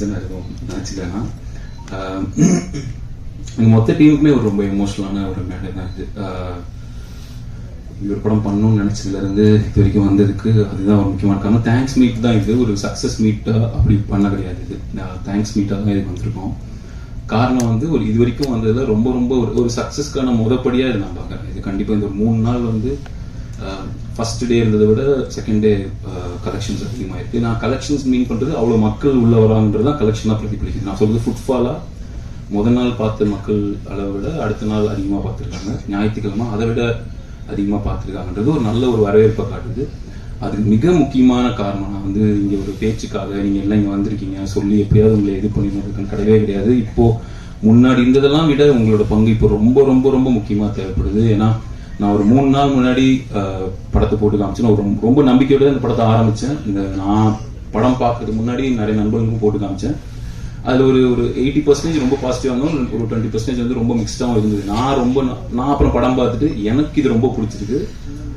Reason இருக்கும் நினச்சிக்கலாம் எங்கள் மொத்த டீமுக்குமே ஒரு ரொம்ப எமோஷனலான ஒரு மேடை தான் இது. ஒரு படம் பண்ணணும்னு நினச்சதுலேருந்து இது வரைக்கும் வந்ததுக்கு அதுதான் ஒரு முக்கியமான காரணம். தேங்க்ஸ் மீட் தான் இது. ஒரு சக்ஸஸ் மீட்டாக அப்படி பண்ண கிடையாது இது. தேங்க்ஸ் மீட்டாக தான் இது வந்திருக்கோம். காரணம் வந்து ஒரு இது வரைக்கும் வந்ததில் ரொம்ப ரொம்ப ஒரு ஒரு சக்ஸஸ்க்கான முதப்படியாக இது நான் பார்க்குறேன். இது கண்டிப்பாக இந்த ஒரு மூணு நாள் வந்து ஃபஸ்ட் டே இருந்ததை விட செகண்ட் டே கலெக்ஷன்ஸ் அதிகமாயிருக்கு. நான் கலெக்ஷன்ஸ் மீன் பண்ணுறது அவ்வளோ மக்கள் உள்ள வராங்கன்றது தான் கலெக்ஷனாக பிரதிபலிக்குது. நான் சொல்றது ஃபுட்ஃபாலாக முதல் நாள் பார்த்த மக்கள் அளவை விட அடுத்த நாள் அதிகமாக பார்த்துருக்காங்க. ஞாயிற்றுக்கிழமை அதை விட அதிகமாக பார்த்துருக்காங்கன்றது ஒரு நல்ல ஒரு வரவேற்பை காட்டுது. அதுக்கு மிக முக்கியமான காரணம். நான் வந்து இங்கே ஒரு பேச்சுக்காக நீங்கள் எல்லாம் இங்கே வந்திருக்கீங்க சொல்லி எப்படியாவது உங்களை இது பண்ணிடுறதுக்கு கிடையவே கிடையாது. இப்போ முன்னாடி இருந்ததெல்லாம் விட உங்களோட பங்கு இப்போ ரொம்ப ரொம்ப ரொம்ப முக்கியமாக தேவைப்படுது. ஏன்னா நான் ஒரு மூணு நாள் முன்னாடி படத்தை போட்டு காமிச்சேன். நான் ஒரு ரொம்ப- ரொம்ப நம்பிக்கையோட இந்த படத்தை ஆரம்பித்தேன் இந்த நான் படம் பார்க்கறதுக்கு முன்னாடி நிறைய நண்பர்களுக்கும் போட்டு காமிச்சேன். அதுல ஒரு ஒரு எயிட்டி பர்சன்டேஜ் ரொம்ப பாசிட்டிவாக இருந்தாலும் ஒரு டுவெண்ட்டி பர்சன்டேஜ் வந்து ரொம்ப மிக்ஸ்டாகவும் இருந்தது. நான் ரொம்ப நான் அப்புறம் படம் பார்த்துட்டு எனக்கு இது ரொம்ப பிடிச்சிருக்கு.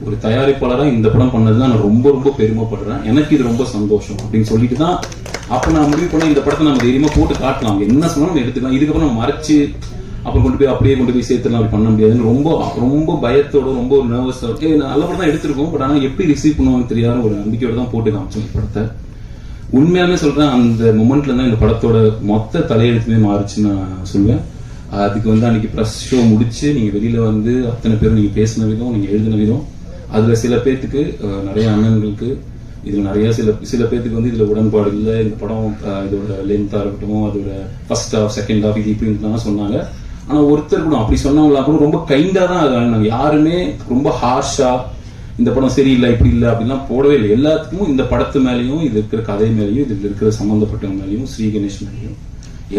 ஒரு தயாரிப்பாளராக இந்த படம் பண்ணது தான் நான் ரொம்ப ரொம்ப பெருமைப்படுறேன். எனக்கு இது ரொம்ப சந்தோஷம் அப்படின்னு சொல்லிட்டு தான் அப்போ நான் முடிவு பண்ண இந்த படத்தை நம்ம தைரியமாக போட்டு காட்டலாம். என்ன சொன்னாலும் நம்ம எடுத்துக்கலாம். இதுக்கப்புறம் நம்ம மறைச்சு அப்புறம் கொண்டு போய் அப்படியே கொண்டு போய் சேர்த்துலாம் அப்படி பண்ண முடியாதுன்னு ரொம்ப ரொம்ப பயத்தோட ரொம்ப ஒரு நர்வஸோட நல்ல படம் தான் எடுத்திருக்கோம் பட் ஆனால் எப்படி ரிசீவ் பண்ணுவாங்க தெரியாத ஒரு நம்பிக்கையோட தான் போட்டு காமிச்சோம் படத்தை. உண்மையாலுமே சொல்றேன் அந்த மொமெண்ட்ல தான் இந்த படத்தோட மொத்த தலையெழுத்துமே மாறுச்சுன்னு நான் சொல்லுவேன் அதுக்கு வந்து அன்னைக்கு ப்ரெஸ் ஷோ முடிச்சு நீங்க வெளியில வந்து அத்தனை பேரும் நீங்க பேசின விதம் நீங்க எழுதின விதம் அதுல சில பேர்த்துக்கு நிறைய அண்ணன்களுக்கு இதுல நிறைய சில சில பேர்த்துக்கு வந்து இதுல உடன்பாடு இல்லை. இந்த படம் இதோட லென்த்தா இருக்கட்டும் அதோட ஃபர்ஸ்ட் ஆஃப் செகண்ட் ஹாஃப் இது இப்படின்னு சொன்னாங்க. ஆனால் ஒருத்தர் கூட அப்படி சொன்னவங்களா கூட ரொம்ப கைண்டாக தான் அது வாங்கினாங்க யாருமே ரொம்ப ஹார்ஷா இந்த படம் சரியில்லை இப்படி இல்லை அப்படிலாம் போடவே இல்லை. எல்லாத்துக்கும் இந்த படத்து மேலேயும் இது இருக்கிற கதை மேலேயும் இதில் இருக்கிற சம்மந்தப்பட்டவங்க மேலேயும் ஸ்ரீ கணேஷ் மேலேயும்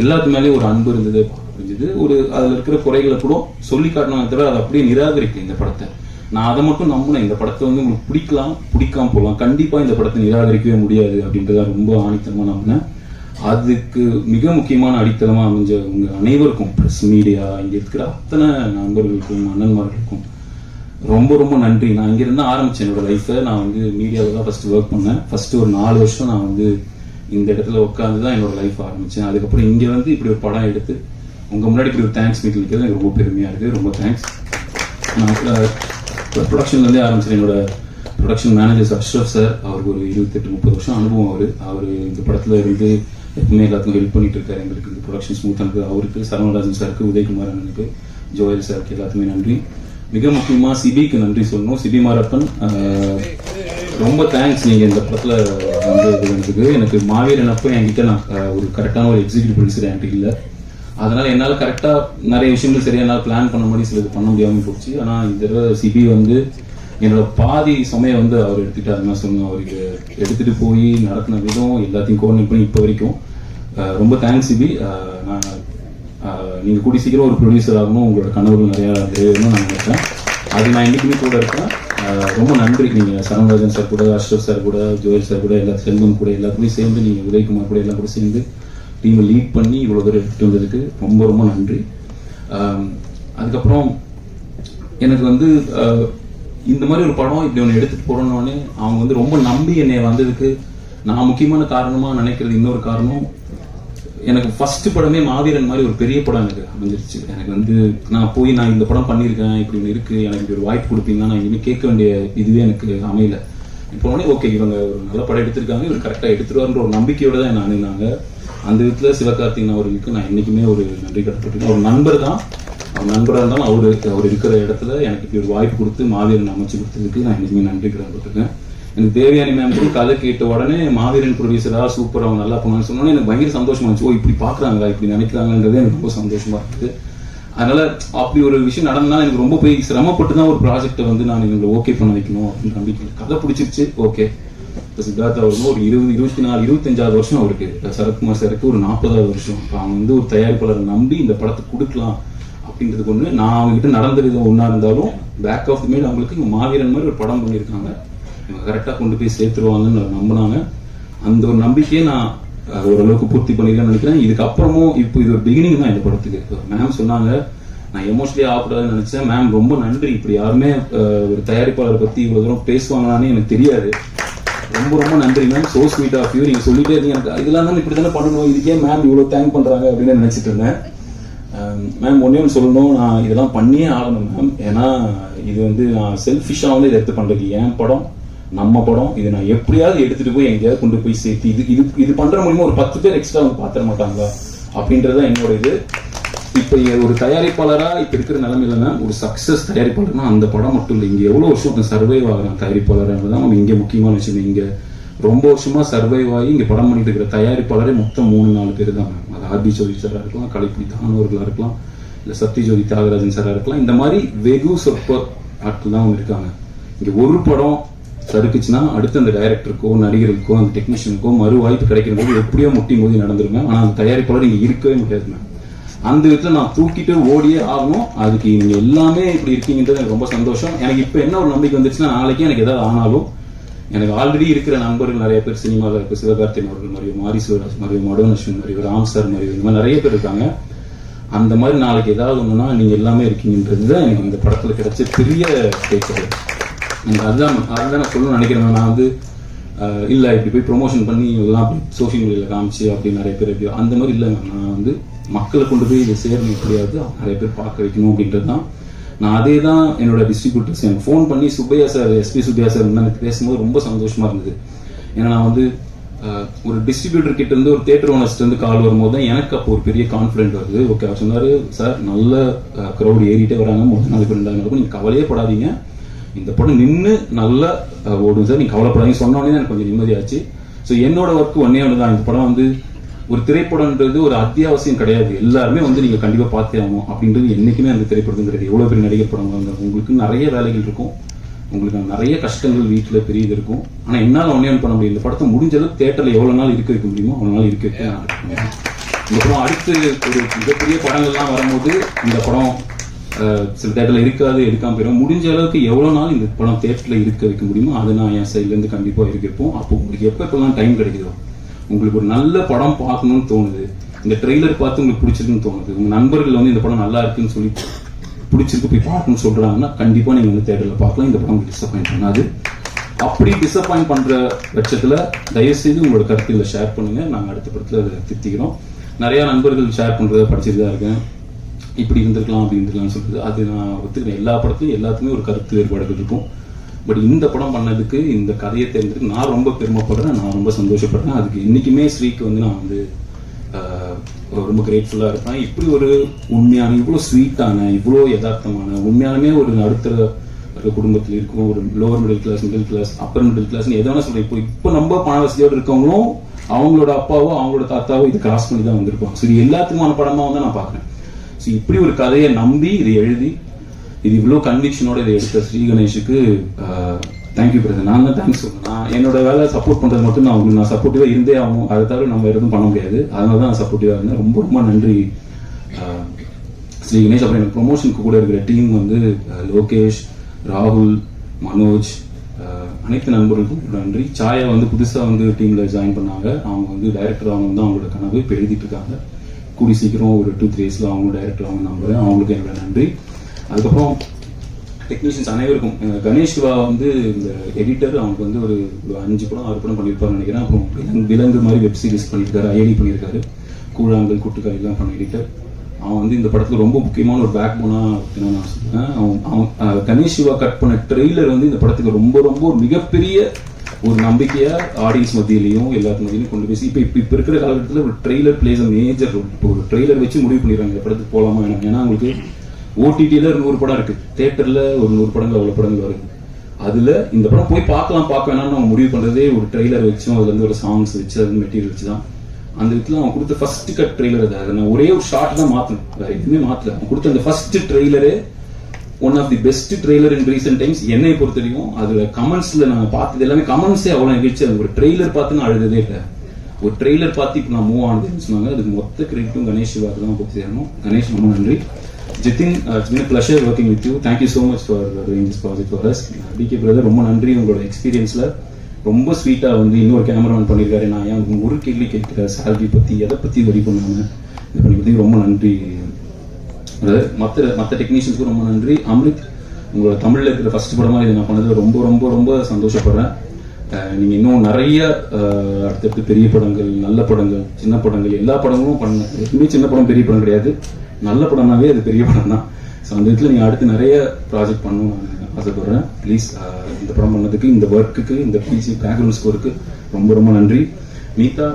எல்லாத்து மேலேயும் ஒரு அன்பு இருந்தது புரிஞ்சுது ஒரு அதில் இருக்கிற குறைகளை கூட சொல்லி காட்டினாங்க தவிர அதை அப்படியே நிராகரிக்கல இந்த படத்தை. நான் அதை மட்டும் நம்பினேன். இந்த படத்தை வந்து உங்களுக்கு பிடிக்கலாம் பிடிக்காம போகலாம் கண்டிப்பாக இந்த படத்தை நிராகரிக்கவே முடியாது அப்படின்றத ரொம்ப ஆணித்தனமா நம்பினேன். அதுக்கு மிக முக்கியமான அடித்தளமாக அமைஞ்ச உங்க அனைவருக்கும் ப்ரெஸ் மீடியா இங்கே இருக்கிற அத்தனை நண்பர்களுக்கும் அண்ணன்மார்களுக்கும் ரொம்ப ரொம்ப நன்றி. நான் இங்கிருந்து ஆரம்பிச்சேன் என்னோட லைஃப்பை நான் வந்து மீடியாவில் தான் ஃபர்ஸ்ட் ஒர்க் பண்ணேன். ஃபர்ஸ்ட் ஒரு நாலு வருஷம் நான் வந்து இந்த இடத்துல உட்காந்து தான் என்னோட லைஃப் ஆரம்பிச்சேன். அதுக்கப்புறம் இங்கே வந்து இப்படி ஒரு படம் எடுத்து உங்கள் முன்னாடி இப்படி ஒரு தேங்க்ஸ் மீட்டிங் இருக்கிறது எனக்கு ரொம்ப பெருமையா இருக்கு. ரொம்ப தேங்க்ஸ் நான் ப்ரொடக்ஷன்லேருந்தே ஆரம்பிச்சேன் என்னோட ப்ரொடக்ஷன் மேனேஜர் அஷ்ரஃப் சார். அவருக்கு ஒரு இருபத்தெட்டு முப்பது வருஷம் அனுபவம் அவர். அவர் இந்த படத்தில் இருந்து எப்பவுமே எல்லாத்துக்கும் ஹெல்ப் பண்ணிட்டு இருக்காரு. எங்களுக்கு இந்த ப்ரொடக்ஷன் ஸ்மூத்தானது அவருக்கு சரவணராஜன் சாருக்கு உதயகுமார் அண்ணனுக்கு ஜோயல் சாருக்கு எல்லாத்துக்குமே நன்றி. மிக முக்கியமா சிபிக்கு நன்றி சொல்லணும். சிபி மாரப்பன் ரொம்ப தேங்க்ஸ் நீங்க இந்த படத்துல வந்து எனக்கு. எனக்கு மாவீரன் அப்போ என்கிட்ட நான் ஒரு கரெக்டான ஒரு எக்ஸிக்யூட்டிவ் ப்ரொடியூசர் என்கிட்ட இல்லை. அதனால என்னால கரெக்டா நிறைய விஷயங்கள் சரியா என்னால பிளான் பண்ண மாதிரி சிலது பண்ண முடியாம போச்சு. ஆனா இந்த தடவை சிபி வந்து என்னோட பாதி சமயம் வந்து அவர் எடுத்துட்டு அது மாதிரி அவருக்கு எடுத்துட்டு போய் நடத்தின விதம் எல்லாத்தையும் கோஆர்டினேட் பண்ணி இப்போ வரைக்கும் ரொம்ப தேங்க்ஸ் சிபி. நான் நீங்கள் நீங்க கூடி சீக்கிரம் ஒரு ப்ரொடியூசர் ஆகணும். உங்களோட கனவுகள் நிறைய நிறைவேறணும்னு நான் நினைக்கிறேன். அது நான் இன்னைக்குமே கூட இருக்கேன். ரொம்ப நன்றி. நீங்க சரவணராஜன் சார் கூட அஷ்ரப் சார் கூட ஜோயல் சார் கூட எல்லா செல்வம் கூட எல்லாத்துலேயும் சேர்ந்து நீங்க உதயகுமார் கூட எல்லாம் கூட சேர்ந்து டீமை லீட் பண்ணி இவ்வளோ தூரம் எடுத்துட்டு வந்ததுக்கு ரொம்ப ரொம்ப நன்றி. அதுக்கப்புறம் எனக்கு வந்து இந்த மாதிரி ஒரு படம் இப்படி ஒன்று எடுத்துட்டு போறோன்னே அவங்க வந்து ரொம்ப நம்பி என்னை வந்ததுக்கு நான் முக்கியமான காரணமா நினைக்கிறது இன்னொரு காரணம். எனக்கு ஃபர்ஸ்ட் படமே மாவீரன் மாதிரி ஒரு பெரிய படம் எனக்கு அமைஞ்சிருச்சு. எனக்கு வந்து நான் போய் நான் இந்த படம் பண்ணியிருக்கேன் இப்படி ஒன்று இருக்கு எனக்கு இப்படி ஒரு வாய்ப்பு கொடுப்பீங்கன்னா நான் இனிமேல் கேட்க வேண்டிய இதுவே எனக்கு அமையல. இப்போ உடனே ஓகே இவங்க ஒரு நல்ல படம் எடுத்திருக்காங்க இவர் கரெக்டாக எடுத்துருவாருன்ற ஒரு நம்பிக்கையோட தான் என்ன அணுகுனாங்க அந்த விதத்தில் சிவகார்த்திகன் அவர்களுக்கு நான் என்றைக்குமே ஒரு நன்றி கடப்பட்டிருக்கேன் ஒரு நண்பர் தான். அவர் நண்பராக இருந்தாலும் அவர் அவர் இருக்கிற இடத்துல எனக்கு இப்படி ஒரு வாய்ப்பு கொடுத்து மாவீரன் அமைச்சு கொடுத்ததுக்கு நான் என்னைக்குமே நன்றி கடப்பட்டிருக்கேன் எனக்கு தேவயானி மேம் கூட கதை கேட்ட உடனே மாவீரன் ப்ரொடியூசரா சூப்பர் அவங்க நல்லா பண்ணுவான்னு சொன்னோன்னே எனக்கு பயங்கர சந்தோஷமா இருந்துச்சு. ஓ இப்படி பாக்குறாங்களா? இப்படி நினைக்கிறாங்கன்றது எனக்கு ரொம்ப சந்தோஷமா இருக்குது. அதனால அப்படி ஒரு விஷயம் நடந்தா எனக்கு ரொம்ப போய் சிரமப்பட்டு தான் ஒரு ப்ராஜெக்ட்டை வந்து நான் இவங்களை ஓகே பண்ண வைக்கணும் அப்படின்னு நம்பிக்கை கதை பிடிச்சிருச்சு ஓகே இப்போ சித்தார்த் அவருக்கு ஒரு இருபது இருபத்தி நாலு இருபத்தஞ்சாவது வருஷம் அவருக்கு. சரத்குமார் சாருக்கு ஒரு நாற்பதாவது வருஷம். இப்போ அவங்க வந்து ஒரு தயாரிப்பாளரை நம்பி இந்த படத்தை கொடுக்கலாம் அப்படின்றது ஒன்று நான் அவங்ககிட்ட நடந்த விதம் ஒன்றா இருந்தாலும் பேக் ஆஃப் தி மேட் அவங்களுக்கு மாவீரன் மாதிரி ஒரு படம் பண்ணியிருக்காங்க. கரெக்டாக கொண்டு போய் சேர்த்துருவாங்கன்னு நம்பினாங்க. அந்த ஒரு நம்பிக்கையை நான் ஓரளவுக்கு பூர்த்தி பண்ணிக்கலாம்னு நினைக்கிறேன். இதுக்கப்புறமும் இப்போ இது ஒரு பிகினிங் தான் இந்த படத்துக்கு. மேம் சொன்னாங்க நான் எமோஷனலி ஆகக்கூடாதுன்னு நினைச்சேன். மேம் ரொம்ப நன்றி. இப்படி யாருமே ஒரு தயாரிப்பாளரை பத்தி இவ்வளவு தூரம் பேசுவாங்களான்னு எனக்கு தெரியாது. ரொம்ப ரொம்ப நன்றி ma'am so sweet of you நீங்க சொல்லிட்டே இருந்தீங்க. எனக்கு இதெல்லாம் தான் இப்படி தானே பண்ணணும். இதுக்கே மேம் இவ்வளவு தேங்க் பண்றாங்க அப்படின்னு நினைச்சிட்டு இருந்தேன். மேம் ஒன்னே ஒன்று சொல்லணும். நான் இதெல்லாம் பண்ணியே ஆகணும் மேம் ஏன்னா இது வந்து நான் செல்ஃபிஷாக வந்து இதை எடுத்து பண்றது என் படம்? நம்ம படம் இதை நான் எப்படியாவது எடுத்துட்டு போய் எங்கேயாவது கொண்டு போய் சேர்த்து இது இது இது பண்ற மூலியமா ஒரு பத்து பேர் எக்ஸ்ட்ரா அவங்க பாத்திர மாட்டாங்களா? அப்படின்றது தான் என்னோட இது. இப்போ ஒரு தயாரிப்பாளரா இப்ப இருக்கிற நிலைமையில ஒரு சக்சஸ் தயாரிப்பாளர்னா அந்த படம் மட்டும் இல்லை. இங்க எவ்வளவு வருஷம் ஒருத்தன் சர்வைவ் ஆகிறான் தயாரிப்பாளர் தான் நம்ம இங்க முக்கியமான விஷயம். இங்க ரொம்ப வருஷமா சர்வைவ் ஆகி இங்க படம் பண்ணிட்டு இருக்கிற தயாரிப்பாளரே மொத்தம் மூணு நாலு பேர் தான். அது ஆர்பி ஜோதி சாரா இருக்கலாம் கலைப்பிடி தானவர்களா இருக்கலாம் இல்ல சத்யஜோதி தியாகராஜன் சாரா இருக்கலாம். இந்த மாதிரி வெகு சொற்ப ஆட்கள் தான் இருக்காங்க. இங்க ஒரு படம் தடுக்குச்சுன்னா அடுத்து அந்த டைரக்டருக்கோ நடிகருக்கோ அந்த டெக்னீஷியனுக்கோ மறு வாய்ப்பு கிடைக்கிற போது எப்படியோ முட்டி மோதி நடந்துருங்க. ஆனால் அந்த தயாரிப்பாளர் நீங்கள் இருக்கவே முடியாது மேம் அந்த விதத்தில் நான் தூக்கிட்டு ஓடியே ஆகணும். அதுக்கு நீங்கள் எல்லாமே இப்படி இருக்கீங்கன்றது எனக்கு ரொம்ப சந்தோஷம். எனக்கு இப்போ என்ன ஒரு நம்பிக்கை வந்துச்சுன்னா நாளைக்கு எனக்கு ஏதாவது ஆனாலும் எனக்கு ஆல்ரெடி இருக்கிற நண்பர்கள் நிறைய பேர் சினிமாவில் இருக்க சிவகார்த்தியன் அவர்கள் மாதிரியோ மாரி சிவராஜ் மாதிரியோ மடோன் அஸ்வின் ராம் சார் மாதிரியோ இந்த மாதிரி நிறைய பேர் இருக்காங்க. அந்த மாதிரி நாளைக்கு ஏதாவது ஒன்றுனா நீங்கள் எல்லாமே இருக்கீங்கன்றது தான் எனக்கு இந்த படத்தில் கிடைச்ச பெரிய கேட்குறது எனக்கு அதுதான் அதுதான் நான் சொல்லணும்னு நினைக்கிறேன் நான் வந்து இல்லை இப்படி போய் ப்ரொமோஷன் பண்ணி இதெல்லாம் அப்படி சோஷியல் மீடியாவில் காமிச்சு அப்படி நிறைய பேர் எப்படியோ அந்த மாதிரி இல்லை நான் வந்து மக்களை கொண்டு போய் இதை சேரணும் எப்படியாவது நிறைய பேர் பார்க்க வைக்கணும் அப்படின்றது தான். நான் அதே தான் என்னோட டிஸ்ட்ரிபியூட்டர்ஸ் எனக்கு ஃபோன் பண்ணி Subbaiah sir SP Subbaiah sir எனக்கு பேசும்போது ரொம்ப சந்தோஷமா இருந்தது. ஏன்னா நான் வந்து ஒரு டிஸ்ட்ரிபியூட்டர் கிட்ட இருந்து ஒரு தேட்டர் ஓனர்ஸ்ட் இருந்து கால் வரும்போது தான் எனக்கு அப்போ ஒரு பெரிய கான்ஃபிடென்ட் வருது. ஓகே அவர் சொன்னார் சார் நல்ல க்ரௌட் ஏறிட்டே வராங்க. முதல் நாள் ரெண்டாயிரம் இருக்கும் நீங்கள் கவலையே படாதீங்க. இந்த படம் நின்று நல்லா ஓடும் சார். நீங்கள் கவலைப்படாதீங்க. சொன்னோடனே எனக்கு கொஞ்சம் நிம்மதியாச்சு. ஸோ என்னோட ஒர்க் ஒன்னே ஒன்று தான். இந்த படம் வந்து ஒரு திரைப்படம்ன்றது ஒரு அத்தியாவசியம் கிடையாது. எல்லாருமே வந்து நீங்கள் கண்டிப்பாக பார்த்தே ஆகணும் அப்படின்றது என்றைக்குமே அந்த திரைப்படம் கிடையாது எவ்வளவு பெரிய நடிகர் படம் உங்களுக்கு நிறைய வேலைகள் இருக்கும். உங்களுக்கு நிறைய கஷ்டங்கள் வீட்டில் பெரிய இது இருக்கும். ஆனால் என்னால் ஒன்னே ஒன்று பண்ண முடியும் இந்த படத்தை முடிஞ்ச அளவுக்கு தேட்டரில் எவ்வளோ நாள் இருக்க வைக்க முடியுமோ அவ்வளோ நாள் இருக்க வைக்க இந்த படம் அடுத்து ஒரு மிகப்பெரிய படங்கள்லாம் வரும்போது இந்த படம் சில தேட்டர்ல இருக்காது எடுக்காமல் போயிடும் முடிஞ்ச அளவுக்கு எவ்வளோ நாள் இந்த படம் தேட்டரில் இருக்க வைக்க முடியுமோ அதை நான் என் சைட்லேருந்து கண்டிப்பாக கண்டிப்பா இருக்கப்போம் அப்போ உங்களுக்கு எப்போ எப்பெல்லாம் டைம் கிடைக்குதோ உங்களுக்கு ஒரு நல்ல படம் பார்க்கணும்னு தோணுது இந்த ட்ரெய்லர் பார்த்து உங்களுக்கு பிடிச்சிருக்குன்னு தோணுது உங்கள் நண்பர்கள் வந்து இந்த படம் நல்லா இருக்குன்னு சொல்லி பிடிச்சிருக்கு போய் பார்க்கணும்னு சொல்கிறாங்கன்னா கண்டிப்பாக நீங்கள் வந்து தேட்டரில் பார்க்கலாம். இந்த படம் டிசப்பாயிண்ட் பண்ணாது. அப்படி டிசப்பாயிண்ட் பண்ணுற பட்சத்தில் தயவு செய்து உங்களோட கருத்துக்களை ஷேர் பண்ணுங்கள் நாங்கள் அடுத்த படத்தில் அதை திருத்திக்கிறோம் நிறையா நண்பர்கள் ஷேர் பண்ணுறத படிச்சுட்டு தான் இருக்கேன். இப்படி இருந்திருக்கலாம் அப்படி இருந்திருக்கலாம்னு சொல்லிட்டு அது நான் ஒத்துக்கிறேன். எல்லா படத்துலையும் எல்லாத்துக்குமே ஒரு கருத்து வேறுபாடுகள் இருக்கும். பட் இந்த படம் பண்ணதுக்கு இந்த கதையை தெரிஞ்சதுக்கு நான் ரொம்ப பெருமைப்படுறேன் நான் ரொம்ப சந்தோஷப்படுறேன். அதுக்கு என்றைக்குமே ஸ்ரீக்கு வந்து நான் வந்து ரொம்ப கிரேட்ஃபுல்லாக இருப்பேன். இப்படி ஒரு உண்மையான இவ்வளோ ஸ்வீட்டான இவ்வளோ யதார்த்தமான உண்மையாலுமே ஒரு நடுத்தர ஒரு குடும்பத்தில் இருக்கும் ஒரு lower middle class middle class upper middle கிளாஸ்னு எதனா வேணா இப்போ இப்போ நம்ம பண வசதியோடு இருக்கவங்களும் அவங்களோட அப்பாவோ அவங்களோட தாத்தாவோ இது கிராஸ் பண்ணி தான் வந்திருப்பாங்க. ஸோ இது எல்லாத்துக்குமான படமாக வந்து நான் பார்க்குறேன். ஸோ இப்படி ஒரு கதையை நம்பி இதை எழுதி இது இவ்வளோ கன்விக்ஷனோட இதை எடுத்த ஸ்ரீ கணேஷுக்கு தேங்க்யூ பிரதர் நான் தான் தேங்க்ஸ் சொல்றேன் நான் என்னோட வேலை சப்போர்ட் பண்ணுறது மட்டும் நான் உங்களுக்கு நான் சப்போர்ட்டிவாக இருந்தே ஆகும் அதை தவிர நம்ம எதுவும் பண்ண முடியாது. அதனால தான் நான் சப்போர்ட்டிவாக இருந்தேன். ரொம்ப ரொம்ப நன்றி ஸ்ரீகணேஷ் ஸ்ரீ கணேஷ். அப்புறம் எனக்கு ப்ரொமோஷனுக்கு கூட இருக்கிற டீம் வந்து லோகேஷ் ராகுல் மனோஜ் அனைத்து நண்பர்களுக்கும் நன்றி. சாயா வந்து புதுசாக வந்து டீமில் ஜாயின் பண்ணாங்க. அவங்க வந்து டைரக்டர் ஆகணும் தான் அவங்களோட கனவு. இப்போ எழுதிட்டு இருக்காங்க. கூடி சீக்கிரம் ஒரு டூ த்ரீ டேஸ்ல அவங்க டைரக்டர் அவங்க நம்புகிறேன் அவங்களுக்கு என்னோட நன்றி. அதுக்கப்புறம் டெக்னீஷியன்ஸ் அனைவருக்கும் கணேஷ் சிவா வந்து இந்த எடிட்டர் அவனுக்கு வந்து ஒரு அஞ்சு படம் ஆறு படம் பண்ணியிருப்பாருன்னு நினைக்கிறேன். அப்புறம் விலங்கு மாதிரி வெப் சீரிஸ் பண்ணியிருக்காரு ஐடி பண்ணியிருக்காரு. கூழாங்கல் குட்டுக்காரிலாம் பண்ண எடிட்டர் அவன் வந்து இந்த படத்துல ரொம்ப முக்கியமான ஒரு பேக் போனா நான் சொல்லுவேன் அவன் அவன் கணேஷ் சிவா கட் பண்ண ட்ரெய்லர் வந்து இந்த படத்துக்கு ரொம்ப ரொம்ப மிகப்பெரிய ஒரு நம்பிக்கையாக ஆடியன்ஸ் மத்தியிலையும் எல்லாத்து மத்தியிலையும் கொண்டு பேசி இப்போ இப்போ இப்போ இருக்கிற காலகட்டத்தில் ஒரு trailer plays a major role இப்போ ஒரு ட்ரெய்லர் வச்சு முடிவு பண்ணிடுறாங்க படத்துக்கு போகலாமா வேணும்? ஏன்னா உங்களுக்கு ஓடிடியில் ஒரு நூறு படம் இருக்குது தேட்டரில் ஒரு நூறு படங்கள் அவ்வளோ படங்கள் வருது அதில் இந்த படம் போய் பார்க்கலாம் பார்க்க வேணாம்னு அவங்க முடிவு பண்ணுறதே ஒரு ட்ரெய்லர் வச்சும் அதுலேருந்து ஒரு சாங்ஸ் வச்சு அது மெட்டீரியல் வச்சு தான் அந்த விதத்தில் அவன் கொடுத்த ஃபர்ஸ்ட் கட் ட்ரெய்லர் அதை. நான் ஒரே ஒரு ஷார்ட் தான் மாற்றணும் வேறு எதுவுமே மாற்றல அவன் கொடுத்த அந்த first ட்ரெய்லரே one of the best trailer in recent times என்னை பொறுத்த வரைக்கும் அதுல கமெண்ட்ஸ்ல நான் பார்த்தது எல்லாமே கமெண்ட்ஸே அவ்வளவு நிகழ்ச்சி. அது ஒரு ட்ரெய்லர் பார்த்து நான் அழுததே இல்லை. ஒரு ட்ரெய்லர் பார்த்து இப்போ நான் மூவ் ஆனதுன்னு சொன்னாங்க. அதுக்கு மொத்த கிரெடிட்டும் கணேஷ் சிவாக்கு தான் போய் சேரணும். கணேஷ் ரொம்ப நன்றி. Jithin it's pleasure working with you thank you so much for doing this project for us DK brother ரொம்ப நன்றி உங்களோட எக்ஸ்பீரியன்ஸ்ல ரொம்ப ஸ்வீட்டா வந்து இன்னொரு கேமராமேன் பண்ணியிருக்காரு நான் ஏன் ஒரு கேள்வி கேட்கிற சேலரி பத்தி எதை பத்தி வரி பண்ணாம இது பண்ணி ரொம்ப நன்றி. மற்ற மற்ற டெக்னீஷியன்ஸ்க்கும் ரொம்ப நன்றி. அம்ரித் உங்களோட தமிழில் இருக்கிற ஃபர்ஸ்ட் படமாக இதை நான் பண்ணது ரொம்ப ரொம்ப ரொம்ப சந்தோஷப்படுறேன். நீங்கள் இன்னும் நிறைய அடுத்தடுத்து பெரிய படங்கள் நல்ல படங்கள் சின்ன படங்கள் எல்லா படங்களும் பண்ண எப்பவுமே சின்ன படம் பெரிய படம் கிடையாது. நல்ல படம்னாவே அது பெரிய படம் தான் ஸோ அந்த இடத்துல நீங்கள் அடுத்து நிறைய ப்ராஜெக்ட் பண்ணணும்னு நான் ஆசைப்படுறேன். ப்ளீஸ் இந்த படம் பண்ணதுக்கு இந்த ஒர்க்குக்கு இந்த பிசி பேக்ரவுண்ட் ஸ்கோருக்கு ரொம்ப ரொம்ப நன்றி. மீதா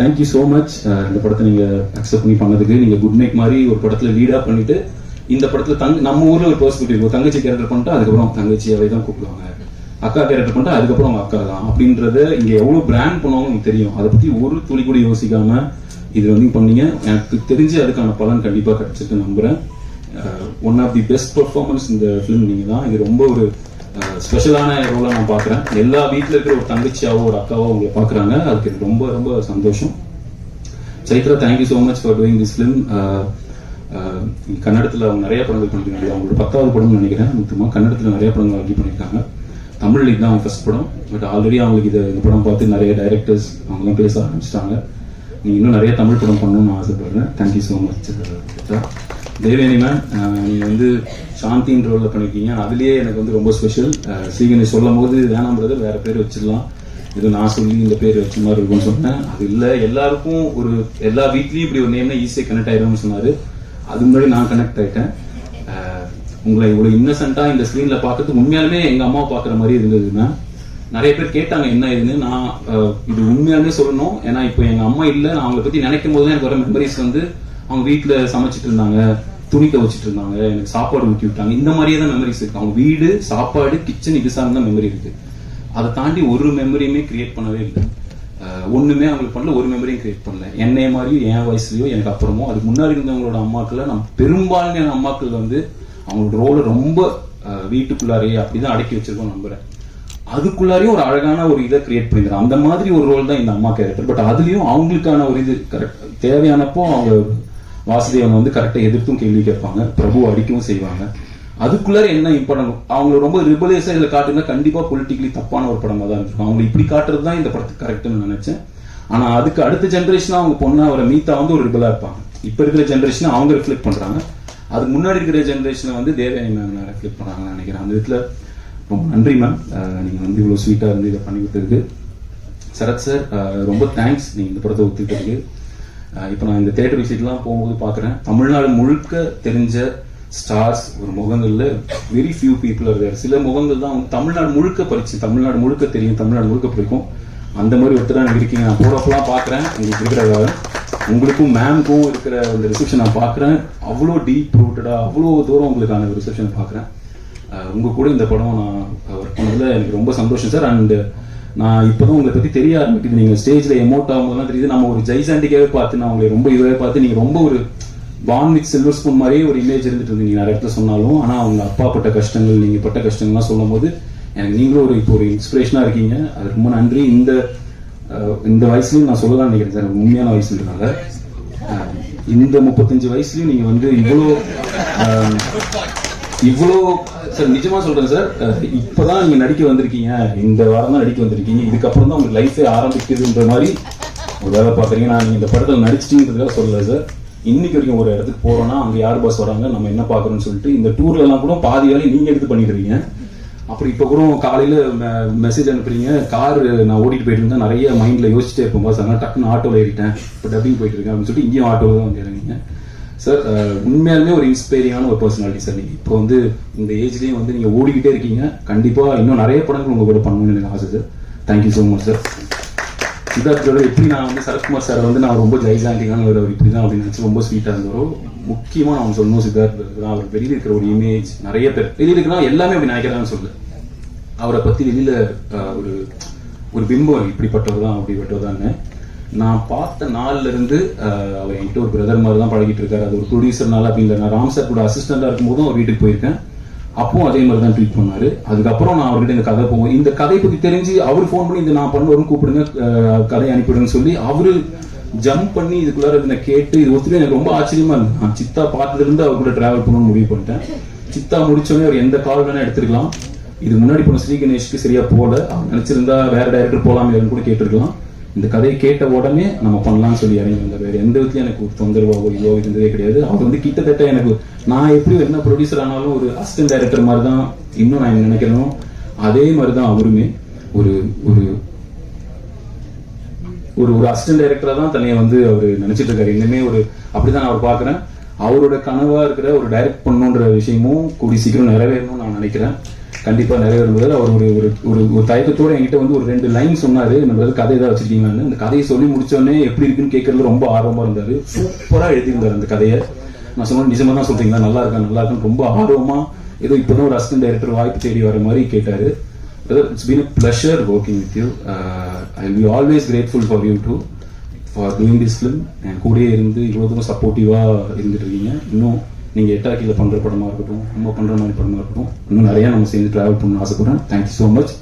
தேங்க்யூ ஸோ மச் இந்த படத்தை நீங்க அக்செப்ட் பண்ணி பண்ணதுக்கு நீங்க குட் நைட் மாதிரி ஒரு படத்துல லீடா பண்ணிட்டு இந்த படத்துல தங்க நம்ம ஊர்ல ஒரு பர்ஸ்பெக்டிவ் இருக்கும் தங்கச்சி கேரக்டர் பண்ணிட்டு அதுக்கப்புறம் தங்கச்சியாவே தான் கூப்பிடுவாங்க. அக்கா கேரக்டர் பண்ணிட்டு அதுக்கப்புறம் அவங்க அக்கா தான். அப்படின்றத இங்க எவ்வளவு பிராண்ட் பண்ணுவாங்க எனக்கு தெரியும். அதை பத்தி ஒரு துளி கூட யோசிக்காம இது வந்து பண்ணீங்க. எனக்கு தெரிஞ்சு அதுக்கான பலன் கண்டிப்பா கிடச்சிருக்கு நம்புறேன். One of the best performance இந்த ஃபிலிம் நீங்க தான் இது ரொம்ப ஒரு ஸ்பெஷலான ரோலாக நான் பாக்குறேன் எல்லா வீட்ல இருக்கிற ஒரு தங்கச்சியாவோ ஒரு அக்காவோ உங்களை பாக்குறாங்க அதுக்கு எனக்கு ரொம்ப ரொம்ப சந்தோஷம். Chaitra thank you so much for doing this film கன்னடத்தில் அவங்க நிறைய படங்கள் பண்ணியிருக்காங்க. அவங்களோட பத்தாவது படம்னு நினைக்கிறேன். முக்கியமாக கன்னடத்தில் நிறைய படங்கள் ஆக்கி பண்ணியிருக்காங்க. தமிழ் இதுதான் அவங்க ஃபஸ்ட் படம். பட் ஆல்ரெடி அவங்களுக்கு இதை இந்த படம் பார்த்து நிறைய டைரக்டர்ஸ் அவங்கலாம் பேச ஆரம்பிச்சிட்டாங்க. நீ இன்னும் நிறைய தமிழ் படம் பண்ணணும்னு ஆசைப்படுறேன். Thank you so much Chitra. Deveni ma'am நீங்க வந்து சாந்தின் ரோல்ல பண்ணிருக்கீங்க. அதுலயே எனக்கு வந்து ரொம்ப ஸ்பெஷல் சீகனி சொல்லும் போது வேணாம் பிரதர் வேற பேர் வச்சிடலாம். இது நான் சொல்லி இந்த பேர் வச்ச மாதிரி இருக்கும்னு சொன்னேன். அது இல்ல எல்லாருக்கும் ஒரு எல்லா வீட்லயும் இப்படி ஒரு நேம்னா ஈஸியா கனெக்ட் ஆயிரும்னு சொன்னாரு. அது முன்னாடி நான் கனெக்ட் ஆயிட்டேன். உங்களை இவ்வளவு இன்னசென்ட்டா இந்த ஸ்கிரீன்ல பார்க்கறதுக்கு உண்மையாலுமே எங்க அம்மா பார்க்குற மாதிரி இருந்ததுன்னா நிறைய பேர் கேட்டாங்க என்ன இதுன்னு? நான் இது உண்மையாலுமே சொல்லணும். ஏன்னா இப்போ எங்க அம்மா இல்ல. நான் அவங்கள பத்தி நினைக்கும் போது தான் எனக்கு வர மெமரிஸ் வந்து அவங்க வீட்டில் சமைச்சிட்டு இருந்தாங்க. துணி துவைச்சிட்டு இருந்தாங்க எனக்கு சாப்பாடு ஊட்டி விட்டாங்க. இந்த மாதிரியே தான் மெமரிஸ் இருக்கு. அவங்க வீடு சாப்பாடு கிச்சன் இது சார்ந்த மெமரி இருக்கு. அதை தாண்டி ஒரு மெமரியுமே கிரியேட் பண்ணவே இல்லை. ஒண்ணுமே அவங்களுக்கு பண்ணல ஒரு மெமரியும் கிரியேட் பண்ணல. என்னைய மாதிரியும் என் வயசுலயோ எனக்கு அப்புறமோ அதுக்கு முன்னாடி இருந்தவங்களோட அம்மாக்களை நம்ம பெரும்பான்மையான அம்மாக்கள் வந்து அவங்களோட ரோலை ரொம்ப வீட்டுக்குள்ளாரே அப்படிதான் அடக்கி வச்சிருக்கோம் நம்புறேன். அதுக்குள்ளாரையும் ஒரு அழகான ஒரு இதை கிரியேட் பண்ணிக்கிறேன் அந்த மாதிரி ஒரு ரோல் தான் இந்த அம்மா கேரக்டர் பட் அதுலயும் அவங்களுக்கான ஒரு இது கரெக்ட் தேவையானப்போ அவங்க வாசுதேவன் வந்து கரெக்டா எதிர்த்தும் கேள்வி கேட்பாங்க பிரபு அடிக்கவும் செய்வாங்க. அதுக்குள்ளார என்ன இம்பார்ட்டன் அவங்க ரொம்ப ரிபலேஸா இதுல காட்டுனா கண்டிப்பா பொலிட்டிக்கலி தப்பான ஒரு படமா தான் இருக்கும். அவங்க இப்படி காட்டுறது தான் இந்த படத்துக்கு கரெக்ட்னு நினைச்சேன். ஆனா அதுக்கு அடுத்த ஜென்ரேஷனாக அவங்க பொண்ணா வர மீதா வந்து ஒரு ரிபலா இருப்பாங்க. இப்ப இருக்கிற ஜென்ரேஷனை அவங்க ரிஃப்ளெக்ட் பண்றாங்க. அதுக்கு முன்னாடி இருக்கிற ஜென்ரேஷனை வந்து தேவயானி மேம் ரிஃப்ளெக்ட் பண்றாங்கன்னு நினைக்கிறேன். அந்த விதத்துல ரொம்ப நன்றி மேம் நீங்க வந்து இவ்வளவு ஸ்வீட்டா இருந்து இதை பண்ணி கொடுத்துருக்கு சரத் சார் ரொம்ப தேங்க்ஸ் நீங்க இந்த படத்தை ஒத்துக்கிட்டதுக்கு. இப்போ நான் இந்த தேட்டர் விசிட்லாம் போகும்போது பார்க்குறேன். தமிழ்நாடு முழுக்க தெரிஞ்ச ஸ்டார்ஸ் ஒரு முகங்களில் வெரி ஃபியூ பீப்புள் இருக்காரு சில முகங்கள் தான் தமிழ்நாடு முழுக்க படிச்சு தமிழ்நாடு முழுக்க தெரியும் தமிழ்நாடு முழுக்க பிடிக்கும். அந்த மாதிரி ஒருத்தர் தான் இருக்கீங்க நான் போகிறப்பெல்லாம் பார்க்குறேன். உங்களுக்கு இருக்கிறதாக உங்களுக்கும் மேம்க்கும் இருக்கிற அந்த ரிசப்ஷன் நான் பார்க்குறேன். அவ்வளோ டீப் ரூட்டடாக அவ்வளோ தூரம் உங்களுக்கான ரிசப்ஷன் பார்க்குறேன். உங்கள் கூட இந்த படம் நான் ஒர்க் பண்ணதில் எனக்கு ரொம்ப சந்தோஷம் சார் அண்ட் நான் இப்போதான் உங்களை பத்தி தெரிய ஆரம்பிக்குது. நீங்க ஸ்டேஜ்ல எமோட் ஆகும்போதுலாம் தெரியுது. நம்ம ஒரு ஜெய்சாண்டிக்காவே பார்த்து நான் உங்களை ரொம்ப இதுவே பார்த்து நீங்க ரொம்ப ஒரு பான் வித் சில்வர் ஸ்பூன் மாதிரியே ஒரு இமேஜ் இருந்துட்டு இருந்தீங்க. நிறைய இடத்துல சொன்னாலும் ஆனா அவங்க அப்பா பட்ட கஷ்டங்கள் நீங்க பட்ட கஷ்டங்கள்லாம் சொல்லும் போது எனக்கு நீங்களும் ஒரு இப்போ ஒரு இன்ஸ்பிரேஷனா இருக்கீங்க. அது ரொம்ப நன்றி. இந்த இந்த வயசுலயும் நான் சொல்லலாம் நினைக்கிறேன் சார். உண்மையான வயசுன்றனால இந்த முப்பத்தஞ்சு வயசுலயும் நீங்க வந்து இவ்வளோ இவ்வளோ சார் நிஜமா சொல்றேன் சார் இப்போ இப்பதான் நீங்க நடிக்க வந்திருக்கீங்க. இந்த வாரம் தான் நடிக்க வந்திருக்கீங்க. இதுக்கப்புறம் தான் உங்களுக்கு லைஃபே ஆரம்பிக்குதுன்ற மாதிரி ஒரு வேலை பாக்குறீங்க நான் நீங்க இந்த படத்தில் நடிச்சிட்டீங்கிறதுக்காக சொல்லல சார் இன்னைக்கு வரைக்கும் ஒரு இடத்துக்கு போறோம்னா அங்க யார் பஸ் வராங்க நம்ம என்ன பாக்குறோம்னு சொல்லிட்டு இந்த டூர்ல எல்லாம் கூட பாதி வேலையை நீங்க எடுத்து பண்ணிட்டு இருக்கீங்க. அப்புறம் இப்போ கூட காலையில் மெசேஜ் அனுப்புறீங்க. கார் நான் ஓட்டிட்டு போயிட்டு இருந்தா நிறைய மைண்டில் யோசிச்சுட்டே இருப்போம் பாஸ் அதனால டக்குன்னு ஆட்டோவில் ஏறிட்டேன். இப்போ டப்பிங் போயிட்டு இருக்கேன் அப்படின்னு சொல்லிட்டு இங்கேயும் ஆட்டோவில் தான் வந்து இறங்கிங்க சார் uh, உண்மையாலுமே ஒரு இன்ஸ்பைரிங்கான ஒரு பர்சனாலிட்டி சார் நீங்கள் இப்போ வந்து இந்த ஏஜ்லேயும் வந்து நீங்கள் ஓடிக்கிட்டே இருக்கீங்க. கண்டிப்பாக இன்னும் நிறைய படங்கள் உங்கள் கூட பண்ணணும்னு எனக்கு ஆசை sir thank you so much sir சித்தார்த்தோட எப்படி நான் வந்து சரத்குமார் சார் வந்து நான் ரொம்ப ஜெய்சாண்டிங்கான ஒரு இப்படி தான் அப்படின்னு நினச்சி ரொம்ப ஸ்வீட்டாக இருந்தாரோ முக்கியமாக நான் சொல்லணும் சித்தார்த் தான் அவர் வெளியில் இருக்கிற ஒரு இமேஜ் நிறைய பேர் வெளியில் இருக்கிறா எல்லாமே அப்படி நினைக்கிறான்னு சொல்லு அவரை பற்றி வெளியில் ஒரு ஒரு பிம்பம் இப்படிப்பட்டவர் தான் அப்படிப்பட்டவர் தான் நான் பார்த்த நாள்ல இருந்து அவர் என்கிட்ட ஒரு பிரதர் மாதிரி தான் பழகிட்டு இருக்காரு. அது ஒரு ப்ரொடியூசர்னால அப்படி இல்லை. நான் ராம் சார் கூட அசிஸ்டண்டா இருக்கும்போதும் அவர் வீட்டுக்கு போயிருக்கேன். அப்பவும் அதே மாதிரி தான் ட்ரீட் பண்ணாரு. அதுக்கப்புறம் நான் அவர்கிட்ட இந்த கதை போவோம். இந்த கதை பத்தி தெரிஞ்சு அவர் ஃபோன் பண்ணி இந்த நான் பண்ணுவோம் கூப்பிடுங்க கதை கதையை சொல்லி அவரு ஜம்ப் பண்ணி இதுக்குள்ளார இருந்த கேட்டு இது ஒத்துவே எனக்கு ரொம்ப ஆச்சரியமா இருந்தது. நான் சித்தா பார்த்ததுல இருந்து அவர் கூட டிராவல் பண்ணணும்னு முடிவு பண்ணிட்டேன். சித்தா முடிச்சோடனே அவர் எந்த கால் வேணா எடுத்துருக்கலாம். இது முன்னாடி போன ஸ்ரீ கணேஷ்க்கு சரியா போல அவர் நினைச்சிருந்தா வேற டைரக்டர் போலாமே கூட கேட்டிருக்கலாம். இந்த கதையை கேட்ட உடனே நம்ம பண்ணலாம்னு சொல்லி இறங்கி வந்தார் வேறு எந்த விதத்துலையும் எனக்கு ஒரு தொந்தரவாவோ இதோ இருந்ததே கிடையாது. அவர் வந்து கிட்டத்தட்ட எனக்கு நான் எப்படி என்ன ப்ரொடியூசர் ஆனாலும் ஒரு அசிஸ்டன்ட் டைரக்டர் மாதிரி தான் இன்னும் நான் நினைக்கிறேனோ அதே மாதிரி தான் அவருமே ஒரு ஒரு ஒரு ஒரு அசிஸ்டன்ட் டைரக்டரா தான் தன்னை வந்து அவர் நினைச்சிட்டு இருக்காரு. இன்னுமே ஒரு அப்படிதான் நான் அவர் பாக்குறேன் அவரோட கனவா இருக்கிற ஒரு டைரக்ட் பண்ணுன்ற விஷயமும் கூடி சீக்கிரம் நிறைவேறணும்னு நான் நினைக்கிறேன். கண்டிப்பா நிறைவேறுவதில் அவர் ஒரு ஒரு ஒரு ஒரு தயக்கத்தோட என்கிட்ட வந்து ஒரு ரெண்டு லைன் சொன்னாரு. இந்த கதை ஏதாவது வச்சிருக்கீங்களான்னு. அந்த கதையை சொல்லி முடிச்சோடனே எப்படி இருக்குன்னு கேட்கறதுல ரொம்ப ஆர்வமா இருந்தாரு. சூப்பரா எழுதியிருந்தாரு அந்த கதையை. நான் சொன்னேன் நிஜமா தான் சொல்றீங்களா? நல்லா இருக்கா? நல்லா இருக்கான்னு ரொம்ப ஆர்வமா ஏதோ இப்பதான் ஒரு அசிஸ்டன்ட் டைரக்டர் வாய்ப்பு தேடி வர மாதிரி கேட்டாரு. It's been a pleasure working with you I be always grateful for you too for doing this film என் கூடயே இருந்து இவ்வளோ தூரம் சப்போர்ட்டிவாக இருந்துட்டு இருக்கீங்க. இன்னும் நீங்கள் எட்டாக்கியில் பண்ணுற படமாக இருக்கட்டும் நம்ம பண்ணுற மாதிரி படமாக இருக்கட்டும் இன்னும் நிறையா நம்ம சேர்ந்து ட்ராவல் பண்ணணும்னு ஆசைப்படுறேன். Thank you so much